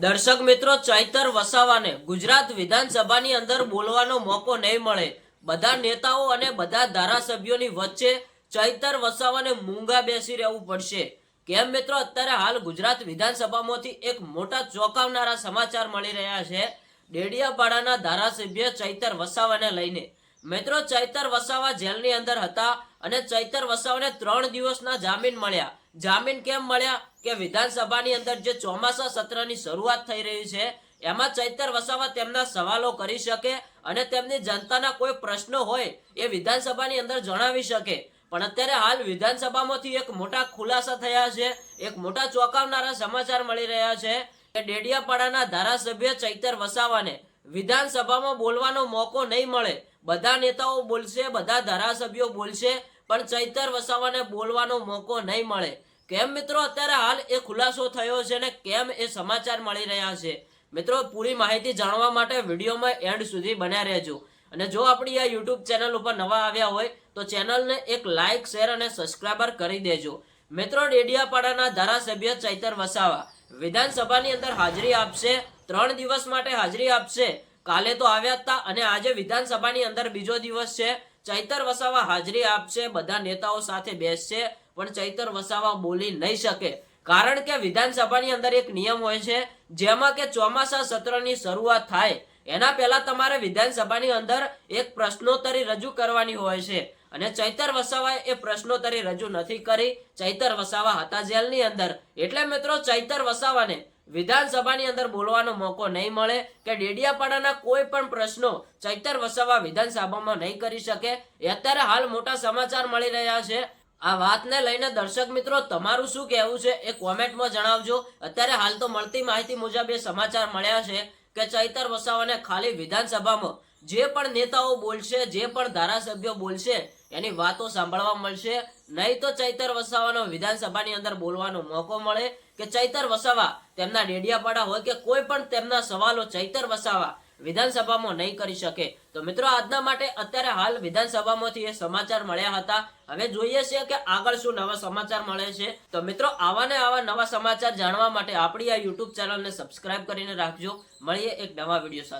દર્શક મિત્રો ચૈતર વસાવાને ગુજરાત વિધાનસભાની અંદર બોલવાનો મોકો નહીં મળે. બધા નેતાઓ અને બધા ધારાસભ્યોની વચ્ચે ચૈતર વસાવાને મૂંગા બેસી રહેવું પડશે. કેમ મિત્રો? અત્યારે હાલ ગુજરાત વિધાનસભામાંથી એક મોટા ચોંકાવનારા સમાચાર મળી રહ્યા છે. ડેડિયાપાડાના ધારાસભ્ય ચૈતર વસાવાને લઈને. મિત્રો, ચૈતર વસાવા જેલની અંદર હતા અને ચૈતર વસાવાને ત્રણ દિવસના જામીન મળ્યા. જામીન કેમ મળ્યા કે વિધાનસભાની અંદર જે ચોમાસા સત્રની શરૂઆત થઈ રહી છે, એમાં ચૈતર વસાવા તેમના સવાલો કરી શકે અને તેમની જનતાના કોઈ પ્રશ્નો હોય એ વિધાનસભાની અંદર જણાવી શકે. પણ અત્યારે હાલ વિધાનસભામાંથી એક મોટા ખુલાસા થયા છે, એક મોટા ચોંકાવનારા સમાચાર મળી રહ્યા છે કે ડેડિયાપાડાના ધારાસભ્ય ચૈતર વસાવાને વિધાનસભામાં બોલવાનો મોકો નહીં મળે. બધા નેતાઓ બોલશે, બધા ધારાસભ્યો બોલશે, પણ ચૈતર વસાવાને બોલવાનો મોકો નહીં મળે. કેમ મિત્રો? અત્યારે હાલ એ ખુલાસો થયો છે ને કેમ એ સમાચાર મળી રહ્યા છે? મિત્રો, પૂરી માહિતી જાણવા માટે વિડીયોમાં એન્ડ સુધી બન્યા રહેજો. અને જો આપણી આ યુટ્યુબ ચેનલ ઉપર નવા આવ્યા હોય, તો ચેનલને એક લાઇક શેર અને સબસ્ક્રાઈબર કરી દેજો. મિત્રો, ડેડિયાપાડાના ધારાસભ્ય ચૈતર વસાવા વિધાનસભાની અંદર હાજરી આપશે, ત્રણ દિવસ માટે હાજરી આપશે. કાલે તો આવ્યા હતા અને આજે વિધાનસભાની અંદર બીજો દિવસ છે. ચૈતર વસાવા હાજરી આપશે, બધા નેતાઓ સાથે બેસશે પણ ચૈતર વસાવા બોલી નહીં શકે. કારણ કે વિધાનસભાની અંદર એક નિયમ હોય છે, જેમાં કે ચોમાસા સત્રની શરૂઆત થાય. એના પહેલા તમારે વિધાનસભાની અંદર એક પ્રશ્નોત્તરી રજૂ કરવાની હોય છે. અને ચૈતર વસાવાએ એ પ્રશ્નોત્તરી રજૂ નથી કરી. ચૈતર વસાવા હતા જેલની અંદર. એટલે મિત્રો ચૈતર વસાવાને વિધાનસભાની અંદર બોલવાનો મોકો નહીં મળે કે ડેડિયાપાડાના કોઈ પણ પ્રશ્નો ચૈતર વસાવા વિધાનસભામાં નહીં કરી શકે. અત્યારે હાલ મોટા સમાચાર મળી રહ્યા છે. આ વાતને લઈને દર્શક મિત્રો, તમારું શું કહેવું છે એ કોમેન્ટમાં જણાવજો. અત્યારે હાલ તો મળતી માહિતી મુજબ એ સમાચાર મળ્યા છે કે ચૈતર વસાવાને ખાલી વિધાનસભામાં જે પણ નેતાઓ બોલશે, જે પણ ધારાસભ્યો બોલશે, એની વાતો સાંભળવા મળશે. નહીં તો ચૈતર વસાવાનો વિધાનસભાની અંદર બોલવાનો મોકો મળે કે ચૈતર વસાવા તેમના ડેડિયાપાડા હોય કે કોઈ પણ તેમના સવાલો ચૈતર વસાવા વિધાનસભામાં નહીં કરી શકે. તો મિત્રો, આજના માટે અત્યારે હાલ વિધાનસભામાંથી એ સમાચાર મળ્યા હતા. હવે જોઈએ છે કે આગળ શું નવા સમાચાર મળે છે. તો મિત્રો, આવા ને આવા નવા સમાચાર જાણવા માટે આપણી આ યુટ્યુબ ચેનલને સબસ્ક્રાઇબ કરીને રાખજો. મળીએ એક નવા વીડિયો સાથે.